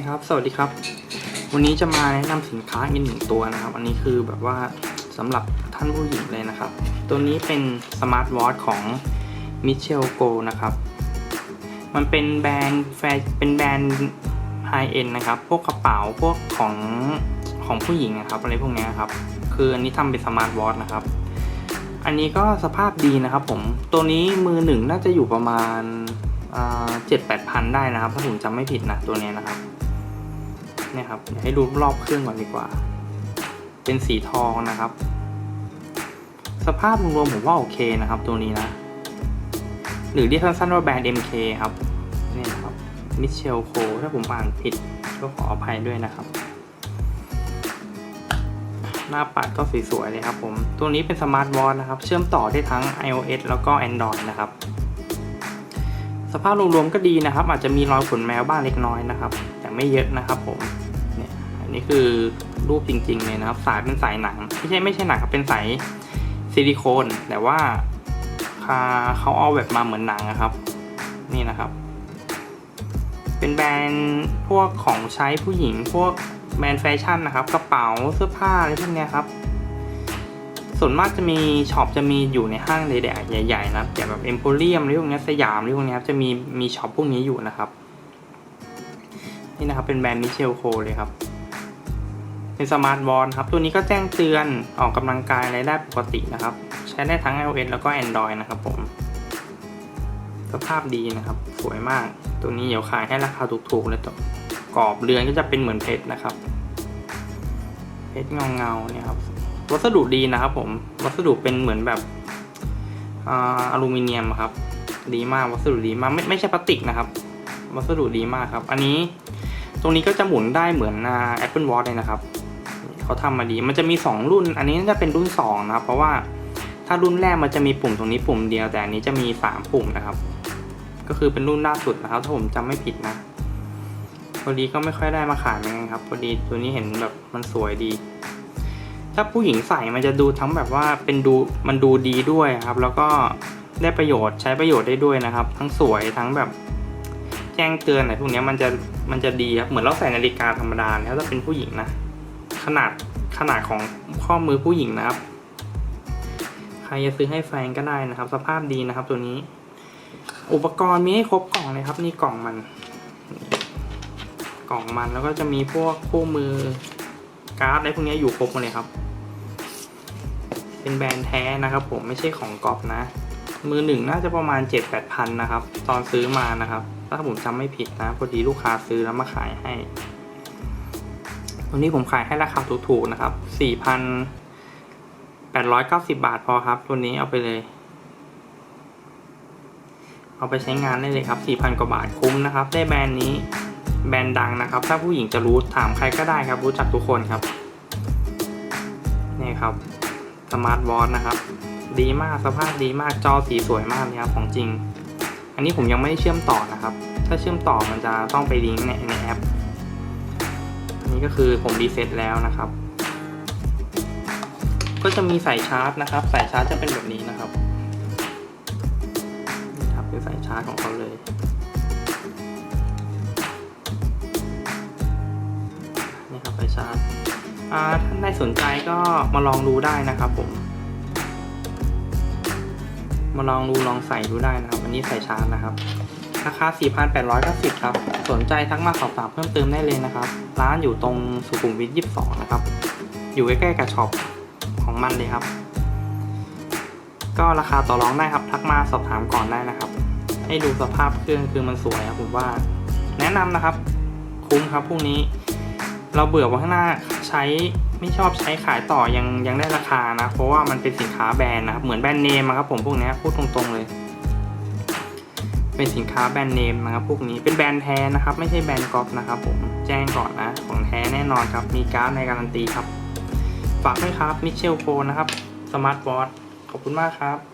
คครับ สวัสดีครับ วันนี้จะมาแนะนำสินค้าอีกหนึ่งตัวนะครับ อันนี้คือแบบว่าสำหรับท่านผู้หญิงเลยนะครับ ตัวนี้เป็นสมาร์ทวอทของ Michel Go นะครับ มันเป็นแบรนด์แฟร์เป็นแบรนด์ไฮเอ็นนะครับ พวกกระเป๋าพวกของของผู้หญิงนะครับอะไรพวกนี้ยครับ คืออันนี้ทำเป็นสมาร์ทวอทนะครับ อันนี้ก็สภาพดีนะครับผม ตัวนี้มือหนึ่งน่าจะอยู่ประมาณเจ็ดแปดพันได้นะครับ ถ้าผมจำไม่ผิดนะตัวนี้นะครับ เนี่ยครับให้ดูรอบเครื่องก่อนดีกว่า เป็นสีทองนะครับ สภาพรวมๆผมว่าโอเคนะครับ ตัวนี้นะ หรือเรียกสั้นๆว่าแบรนด์ MK ครับนี่นะครับมิเชลโคถ้าผมอ่านผิดก็ขออภัยด้วยนะครับ หน้าปัดก็สวยๆเลยครับผม ตัวนี้เป็นสมาร์ทวอทนะครับ เชื่อมต่อได้ทั้ง iOS แล้วก็ Android นะครับ สภาพรวมๆก็ดีนะครับ อาจจะมีรอยขนแมวบ้างเล็กน้อยนะครับ แต่ไม่เยอะนะครับผม นี่คือรูปจริง ๆ เลยนะครับ สายเป็นสายหนัง ไม่ใช่ไม่ใช่หนังครับเป็นสายซิลิโคน แต่ว่าเขาเอาแบบมาเหมือนหนังนะครับ นี่นะครับ เป็นแบรนด์พวกของใช้ผู้หญิง พวกแบรนด์แฟชั่นนะครับ กระเป๋าเสื้อผ้าอะไรพวกเนี้ยครับ ส่วนมากจะมีช็อปจะมีอยู่ในห้างใหญ่ๆใหญ่ๆนะอย่างแบบเอ็มโพเรียมหรือพวกเนี้ยสยามหรือพวกเนี้ยจะมีมีช็อปพวกนี้อยู่นะครับ นี่นะครับเป็นแบรนด์มิเชลโคเลยครับ เป็นสมาร์ทวอทครับ ตัวนี้ก็แจ้งเตือนออกกำลังกายอะไรได้ปกตินะครับ ใช้ได้ทั้ง iOS แล้วก็ Android นะครับผม สภาพดีนะครับ สวยมาก ตัวนี้เดี๋ยวขายให้ราคาถูกๆเลยตัวกรอบเรือนก็จะเป็นเหมือนเพชรนะครับ เพชรเงาๆเนี่ยครับ วัสดุดีนะครับผม วัสดุเป็นเหมือนแบบออลูมิเนียมครับ ดีมากวัสดุดีมากไม่ไม่ใช่พลาสติกนะครับ วัสดุดีมากครับ อันนี้ตรงนี้ก็จะหมุนได้เหมือนอ่า Apple Watch เลยนะครับ เขาทำมาดี มันจะมี 2 รุ่น อันนี้น่าจะเป็นรุ่น2นะครับ เพราะว่าถ้ารุ่นแรกมันจะมีปุ่มตรงนี้ปุ่มเดียว แต่อันนี้จะมี 3 ปุ่มนะครับ ก็คือเป็นรุ่นล่าสุดนะครับ ถ้าผมจำไม่ผิดนะ พอดีก็ไม่ค่อยได้มาขายเหมือนกันครับ พอดีตัวนี้เห็นแบบมันสวยดี ถ้าผู้หญิงใส่มันจะดูทั้งแบบว่าเป็นดูมันดูดีด้วยครับ แล้วก็ได้ประโยชน์ใช้ประโยชน์ได้ด้วยนะครับ ทั้งสวยทั้งแบบแจ้งเตือนอะไรพวกนี้มันจะมันจะดีครับเหมือนเราใส่นาฬิกาธรรมดาแล้วถ้าเป็นผู้หญิงนะ ขนาดขนาดของข้อมือผู้หญิงนะครับ ใครจะซื้อให้แฟนก็ได้นะครับ สภาพดีนะครับ ตัวนี้ อุปกรณ์มีให้ครบกล่องเลยครับ นี่กล่องมัน กล่องมันแล้วก็จะมีพวกคู่มือการ์ดอะไรพวกนี้อยู่ครบหมดเลยครับ เป็นแบรนด์แท้นะครับผมไม่ใช่ของก๊อปนะ มือหนึ่งน่าจะประมาณ 7 8พันนะครับ ตอนซื้อมานะครับ ถ้าผมจำไม่ผิดนะ พอดีลูกค้าซื้อแล้วมาขายให้ วนี้ผมขายให้ราคาถูกๆนะครับ 4,890 บาทพอครับ ตัวนี้เอาไปเลย เอาไปใช้งานได้เลยครับ 4,000 กว่าบาทคุ้มนะครับ ได้แบรนด์นี้แบรนด์ดังนะครับ ถ้าผู้หญิงจะรู้ถามใครก็ได้ครับ รู้จักทุกคนครับ นี่ครับสมาร์ทวอทนะครับ ดีมากสภาพดีมากจอสีสวยมากเลยครับของจริง อันนี้ผมยังไม่ได้เชื่อมต่อนะครับ ถ้าเชื่อมต่อมันจะต้องไปลิงก์ในแอป นี้ก็คือผมรีเซ็ตแล้วนะครับ ก็จะมีสายชาร์จนะครับสายชาร์จจะเป็นแบบนี้นะครับนี่ครับเป็นสายชาร์จของเขาเลยนี่ครับสายชาร์จอ่าท่านใดสนใจก็มาลองดูได้นะครับผม มาลองดูลองใส่ดูได้นะครับอันนี้ใส่ชาร์จนะครับ ราคา 4,890 ครับ สนใจทักมาสอบถามเพิ่มเติมได้เลยนะครับ ร้านอยู่ตรงสุขุมวิท 22 นะครับ อยู่ใกล้ๆกับช็อปของมันเลยครับ ก็ราคาต่อรองได้ครับ ทักมาสอบถามก่อนได้นะครับ ให้ดูสภาพเครื่องคือมันสวยครับผมว่า แนะนำนะครับ คุ้มครับพรุ่งนี้ เราเบื่อว่าข้างหน้าใช้ไม่ชอบใช้ขายต่อยังยังได้ราคานะ เพราะว่ามันเป็นสินค้าแบรนด์นะครับ เหมือนแบรนด์เนมครับผมพวกนี้พูดตรงๆเลย เป็นสินค้าแบรนด์เนมนะครับพวกนี้เป็นแบรนด์แท้นะครับ ไม่ใช่แบรนด์ก๊อปนะครับผมแจ้งก่อนนะของแท้แน่นอนครับ มีการ์ดในการันตีครับ ฝากด้วยครับมิเชลโฟนะครับสมาร์ทวอทขอบคุณมากครับ